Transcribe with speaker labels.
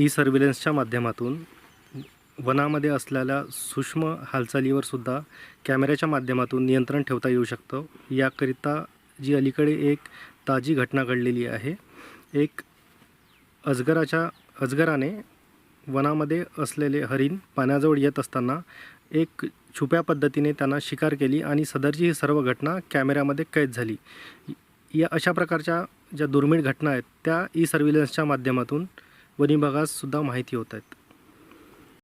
Speaker 1: E सर्व्हिलन्सच्या माध्यमातून वनामध्ये असलेल्या सूक्ष्म हालचालीवर सुद्धा कॅमेऱ्याच्या माध्यमातून नियंत्रण ठेवता येऊ शकतं. याकरिता जी अलीकडे एक ताजी घटना घडलेली आहे. एक अजगराच्या अजगराने वनामध्ये असलेले हरिण पाण्याजवळ येत असताना एक छुप्या पद्धतीने त्यांना शिकार केली आणि सदरची ही सर्व घटना कॅमेऱ्यामध्ये कैद झाली. या अशा प्रकारच्या ज्या दुर्मिळ घटना आहेत त्या ई सर्व्हिलन्सच्या माध्यमातून वन सुद्धा माहिती होत आहेत.